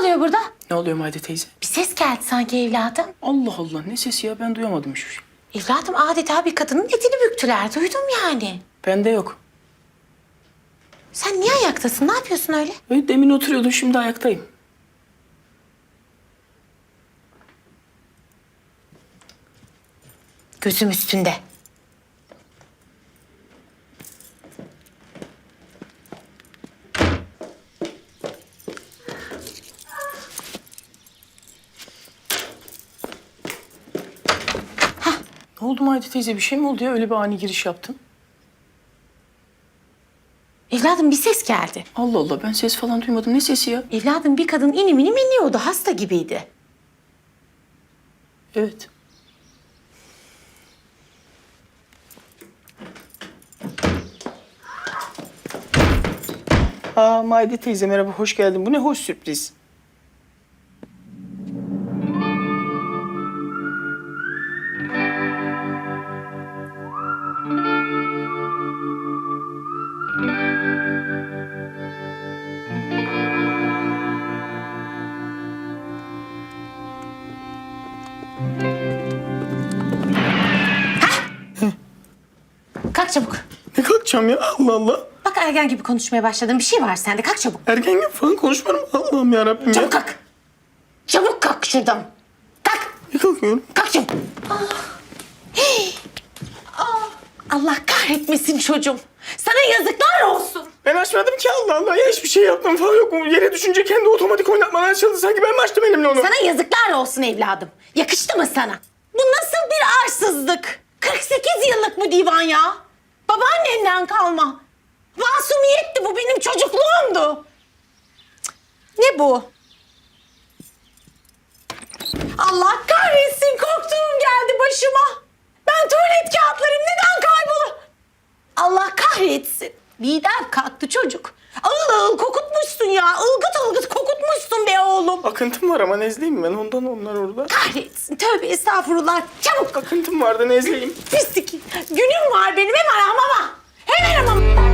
oluyor burada? Ne oluyor Maide teyze? Bir ses geldi sanki evladım. Allah Allah ne sesi ya ben duyamadım hiçbir şey. Evladım adeta bir kadının etini büktüler. Duydum yani. Bende yok. Sen niye ayaktasın? Ne yapıyorsun öyle? Öyle demin oturuyordum şimdi ayaktayım. Gözüm üstünde. Ne oldu Maide teyze bir şey mi oldu ya öyle bir ani giriş yaptın? Evladım bir ses geldi. Allah Allah ben ses falan duymadım ne sesi ya? Evladım bir kadın inim inim iniyordu. Hasta gibiydi. Evet. Aa Maide teyze merhaba hoş geldin. Bu ne hoş sürpriz. Kalk çabuk. Ne kalkacağım ya Allah Allah. Bak ergen gibi konuşmaya başladın. Bir şey var sende. Kalk çabuk. Ergen gibi falan konuşmuyorum Allah'ım ya Rabbim ya. Çabuk kalk. Çabuk kalk şuradan. Kalk. Ne kalkıyorum? Kalk çabuk. Ah. Hey. Ah. Allah kahretmesin çocuğum. Sana yazıklar olsun. Ben açmadım ki Allah Allah ya hiçbir şey yaptım falan yok? Yere düşünce kendi otomatik oynatmadan açıldı sanki ben mi açtım elimle onu? Sana yazıklar olsun evladım. Yakıştı mı sana? Bu nasıl bir arsızlık? 48 yıllık bu divan ya. Babaannenden kalma. Masumiyetti bu benim çocukluğumdu. Ne bu? Allah kahretsin korktuğum geldi başıma. Ben tuvalet kağıtlarım neden kaybolur? Allah kahretsin. Midem kalktı çocuk. Ağıl ağıl kokutmuşsun ya. Ilgıt ılgıt kokutmuşsun be oğlum. Akıntım var ama nezleyim ben ondan onlar orada. Kahretsin. Tövbe estağfurullah. Çabuk. Akıntım vardı nezleyim. Pislik. Günüm var benim. Hemen hamama. Hemen hamama.